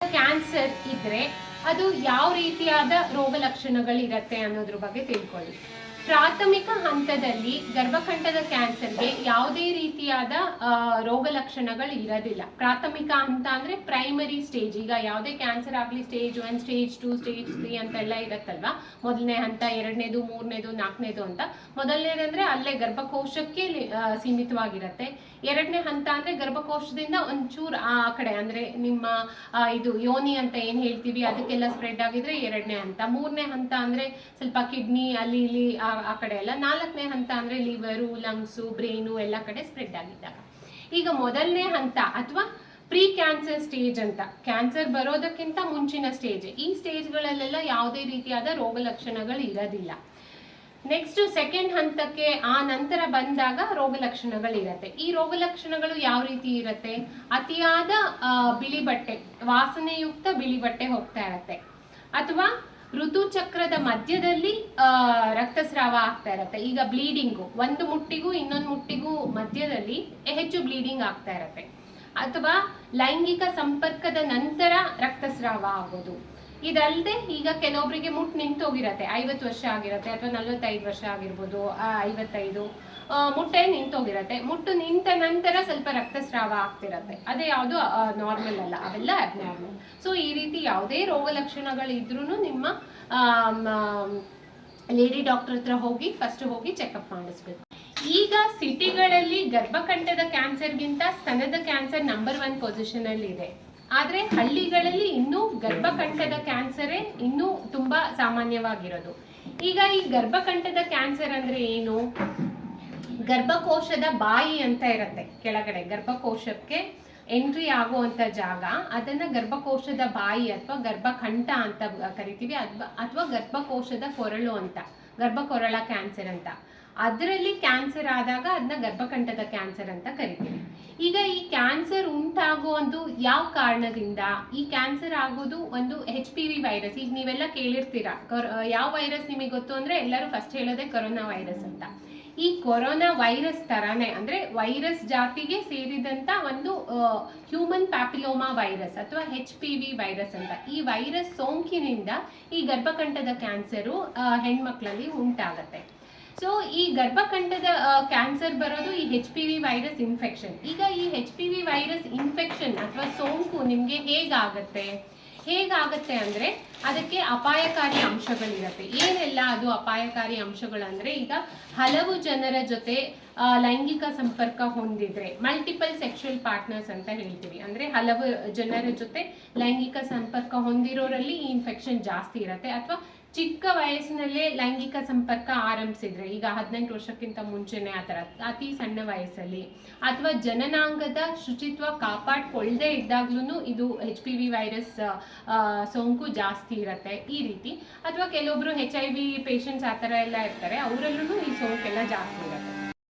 Cancer ಇದ್ರೆ ಅದು ಯಾವ ರೀತಿಯಾದ ರೋಗ ಲಕ್ಷಣಗಳಿರತ್ತೆ ಅನ್ನೋದ್ರ ಬಗ್ಗೆ ತಿಳ್ಕೊಳ್ಳಿ. ಪ್ರಾಥಮಿಕ ಹಂತದಲ್ಲಿ ಗರ್ಭಕಂಠದ ಕ್ಯಾನ್ಸರ್ಗೆ ಯಾವುದೇ ರೀತಿಯಾದ ರೋಗ ಲಕ್ಷಣಗಳು ಇರೋದಿಲ್ಲ. ಪ್ರಾಥಮಿಕ ಹಂತ ಅಂದ್ರೆ ಪ್ರೈಮರಿ ಸ್ಟೇಜ್ ಈಗ ಯಾವುದೇ ಕ್ಯಾನ್ಸರ್ ಆಗಲಿ stage one stage two stage three ಅಂತೆಲ್ಲ ಇರುತ್ತಲ್ವಾ? ಮೊದಲನೇ ಹಂತ, ಎರಡನೇದು, ಮೂರನೇದು, ನಾಲ್ಕನೇದು ಅಂತ. ಮೊದಲನೇದಂದ್ರೆ ಅಲ್ಲೇ ಗರ್ಭಕೋಶಕ್ಕೆ ಸೀಮಿತವಾಗಿರುತ್ತೆ. ಎರಡನೇ ಹಂತ ಅಂದ್ರೆ ಗರ್ಭಕೋಶದಿಂದ ಒಂಚೂರು ಆ ಕಡೆ ಅಂದ್ರೆ ನಿಮ್ಮ ಇದು ಯೋನಿ ಅಂತ ಏನ್ ಹೇಳ್ತೀವಿ, ಅದಕ್ಕೆಲ್ಲ ಸ್ಪ್ರೆಡ್ ಆಗಿದ್ರೆ ಎರಡನೇ ಹಂತ. ಮೂರನೇ ಹಂತ ಅಂದ್ರೆ ಸ್ವಲ್ಪ ಕಿಡ್ನಿ ಅಲ್ಲಿ, ಇಲ್ಲಿ ಆ ಕಡೆ ಎಲ್ಲ. ನಾಲ್ಕನೇ ಹಂತ ಅಂದ್ರೆ ಲಿವರು ಲಂಗ್ಸು ಬ್ರೈನು ಎಲ್ಲ ಕಡೆ ಸ್ಪ್ರೆಡ್ ಆಗಿದ್ದಾಗ. ಈಗ ಮೊದಲನೇ ಹಂತ ಅಥವಾ ಪ್ರೀ ಕ್ಯಾನ್ಸರ್ ಸ್ಟೇಜ್ ಅಂತ. ಕ್ಯಾನ್ಸರ್ ಬರೋದಕ್ಕಿಂತ ಮುಂಚಿನ ಸ್ಟೇಜ್ ಈ ಸ್ಟೇಜ್ಗಳಲ್ಲೆಲ್ಲ ಯಾವುದೇ ರೀತಿಯಾದ ರೋಗ ಲಕ್ಷಣಗಳು ಇರೋದಿಲ್ಲ. ನೆಕ್ಸ್ಟ್ ಸೆಕೆಂಡ್ ಹಂತಕ್ಕೆ ಆ ನಂತರ ಬಂದಾಗ ರೋಗ ಲಕ್ಷಣಗಳಿರತ್ತೆ ಈ ರೋಗ ಲಕ್ಷಣಗಳು ಯಾವ ರೀತಿ ಇರತ್ತೆ? ಅತಿಯಾದ ಬಿಳಿ ಬಟ್ಟೆ, ವಾಸನೆಯುಕ್ತ ಬಿಳಿ ಬಟ್ಟೆ ಹೋಗ್ತಾ ಇರತ್ತೆ. ಅಥವಾ ಋತುಚಕ್ರದ ಮಧ್ಯದಲ್ಲಿ ರಕ್ತಸ್ರಾವ ಆಗ್ತಾ ಇರತ್ತೆ. ಈಗ ಬ್ಲೀಡಿಂಗು ಒಂದು ಮುಟ್ಟಿಗೂ ಇನ್ನೊಂದು ಮುಟ್ಟಿಗೂ ಮಧ್ಯದಲ್ಲಿ ಹೆಚ್ಚು ಬ್ಲೀಡಿಂಗ್ ಆಗ್ತಾ ಇರತ್ತೆ. ಅಥವಾ ಲೈಂಗಿಕ ಸಂಪರ್ಕದ ನಂತರ ರಕ್ತಸ್ರಾವ ಆಗೋದು. ಇದಲ್ಲದೆ ಈಗ ಕೆಲವೊಬ್ಬರಿಗೆ ಮುಟ್ಟು ನಿಂತೋಗಿರತ್ತೆ ಐವತ್ತು ವರ್ಷ ಆಗಿರತ್ತೆ ಅಥವಾ ನಲವತ್ತೈದು ವರ್ಷ ಆಗಿರ್ಬೋದು ಐವತ್ತೈದು ಮುಟ್ಟೆ ನಿಂತೋಗಿರತ್ತೆ ಮುಟ್ಟು ನಿಂತ ನಂತರ ಸ್ವಲ್ಪ ರಕ್ತಸ್ರಾವ ಆಗ್ತಿರತ್ತೆ. ಅದೇ ಯಾವುದು ನಾರ್ಮಲ್ ಅಲ್ಲ. ಅವೆಲ್ಲ ಅಬ್ನಾರ್ಮಲ್ ಸೊ ಈ ರೀತಿ ಯಾವುದೇ ರೋಗ ಲಕ್ಷಣಗಳು ಇದ್ರೂ ನಿಮ್ಮ ಲೇಡಿ ಡಾಕ್ಟರ್ ಹತ್ರ ಹೋಗಿ ಫಸ್ಟ್ ಹೋಗಿ ಚೆಕಪ್ ಮಾಡಿಸ್ಬೇಕು. ಈಗ ಸಿಟಿಗಳಲ್ಲಿ ಗರ್ಭಕಂಠದ ಕ್ಯಾನ್ಸರ್ಗಿಂತ ಸ್ತನದ ಕ್ಯಾನ್ಸರ್ ನಂಬರ್ ಒನ್ ಪೊಸಿಷನ್ ಅಲ್ಲಿ ಇದೆ. ಆದ್ರೆ ಹಳ್ಳಿಗಳಲ್ಲಿ ಇನ್ನೂ ಗರ್ಭಕಂಠದ ಕ್ಯಾನ್ಸರೇ ಇನ್ನೂ ತುಂಬಾ ಸಾಮಾನ್ಯವಾಗಿರೋದು. ಈಗ ಈ ಗರ್ಭಕಂಠದ ಕ್ಯಾನ್ಸರ್ ಅಂದ್ರೆ ಏನು? ಗರ್ಭಕೋಶದ ಬಾಯಿ ಅಂತ ಇರತ್ತೆ ಕೆಳಗಡೆ. ಗರ್ಭಕೋಶಕ್ಕೆ ಎಂಟ್ರಿ ಆಗುವಂತ ಜಾಗ, ಅದನ್ನ ಗರ್ಭಕೋಶದ ಬಾಯಿ ಅಥವಾ ಗರ್ಭಕಂಠ ಅಂತ ಕರಿತೀವಿ, ಅಥವಾ ಗರ್ಭಕೋಶದ ಕೊರಳು ಅಂತ, ಗರ್ಭಕೊರಳ ಕ್ಯಾನ್ಸರ್ ಅಂತ. ಅದರಲ್ಲಿ ಕ್ಯಾನ್ಸರ್ ಆದಾಗ ಅದನ್ನ ಗರ್ಭಕಂಠದ ಕ್ಯಾನ್ಸರ್ ಅಂತ ಕರಿತೀವಿ. ಈಗ ಈ ಕ್ಯಾನ್ಸರ್ ಉಂಟಾಗೋ ಒಂದು ಯಾವ ಕಾರಣದಿಂದ? ಈ ಕ್ಯಾನ್ಸರ್ ಆಗೋದು ಒಂದು ಹೆಚ್ ಪಿ ವಿ ವೈರಸ್ ಈಗ ನೀವೆಲ್ಲ ಕೇಳಿರ್ತೀರಾ ಯಾವ ವೈರಸ್ ನಿಮಗೆ ಗೊತ್ತು ಅಂದ್ರೆ ಎಲ್ಲರೂ ಫಸ್ಟ್ ಹೇಳೋದೇ ಕೊರೋನಾ ವೈರಸ್ ಅಂತ. ಈ ಕೊರೋನಾ ವೈರಸ್ ತರಾನೇ ಅಂದ್ರೆ ವೈರಸ್ ಜಾತಿಗೆ ಸೇರಿದಂತ ಒಂದು ಹ್ಯೂಮನ್ ಪ್ಯಾಪಿಲೋಮಾ ವೈರಸ್ ಅಥವಾ ಹೆಚ್ ಪಿ ವಿ ವೈರಸ್ ಅಂತ. ಈ ವೈರಸ್ ಸೋಂಕಿನಿಂದ ಈ ಗರ್ಭಕಂಠದ ಕ್ಯಾನ್ಸರು ಹೆಣ್ಮಕ್ಳಲ್ಲಿ ಉಂಟಾಗತ್ತೆ. ಸೊ ಈ ಗರ್ಭಕಂಠದ ಕ್ಯಾನ್ಸರ್ ಬರೋದು ಈ H P V virus infection ಈಗ ಈ H P V virus infection ಅಥವಾ ಸೋಂಕು ನಿಮಗೆ ಹೇಗಾಗತ್ತೆ? ಹೇಗಾಗತ್ತೆ ಅಂದ್ರೆ ಅದಕ್ಕೆ ಅಪಾಯಕಾರಿ ಅಂಶಗಳಿರತ್ತೆ. ಏನೆಲ್ಲ ಅದು ಅಪಾಯಕಾರಿ ಅಂಶಗಳಂದ್ರೆ ಈಗ ಹಲವು ಜನರ ಜೊತೆ ಲೈಂಗಿಕ ಸಂಪರ್ಕ ಹೊಂದಿದ್ರೆ ಮಲ್ಟಿಪಲ್ ಸೆಕ್ಷುವಲ್ ಪಾರ್ಟ್ನರ್ಸ್ ಅಂತ ಹೇಳ್ತೀವಿ. ಅಂದ್ರೆ ಹಲವು ಜನರ ಜೊತೆ ಲೈಂಗಿಕ ಸಂಪರ್ಕ ಹೊಂದಿರೋರಲ್ಲಿ ಈ ಇನ್ಫೆಕ್ಷನ್ ಜಾಸ್ತಿ ಇರತ್ತೆ. ಅಥವಾ ಚಿಕ್ಕ ವಯಸ್ಸಿನಲ್ಲೇ ಲೈಂಗಿಕ ಸಂಪರ್ಕ ಆರಂಭಿಸಿದ್ರೆ, ಈಗ ಹದಿನೆಂಟು ವರ್ಷಕ್ಕಿಂತ ಮುಂಚೆನೆ ಆ ಥರ, ಅತಿ ಸಣ್ಣ ವಯಸ್ಸಲ್ಲಿ, ಅಥವಾ ಜನನಾಂಗದ ಶುಚಿತ್ವ ಕಾಪಾಡ್ಕೊಳ್ಳದೆ ಇದ್ದಾಗ್ಲೂ ಇದು ಹೆಚ್ ಪಿ ವಿ ವೈರಸ್ ಸೋಂಕು ಜಾಸ್ತಿ ಇರತ್ತೆ ಈ ರೀತಿ. ಅಥವಾ ಕೆಲವೊಬ್ರು ಹೆಚ್ ಐ ವಿ ಪೇಷಂಟ್ಸ್ ಆ ಥರ ಎಲ್ಲ ಇರ್ತಾರೆ ಅವರಲ್ಲೂ ಈ ಸೋಂಕೆಲ್ಲ ಜಾಸ್ತಿ ಇರುತ್ತೆ.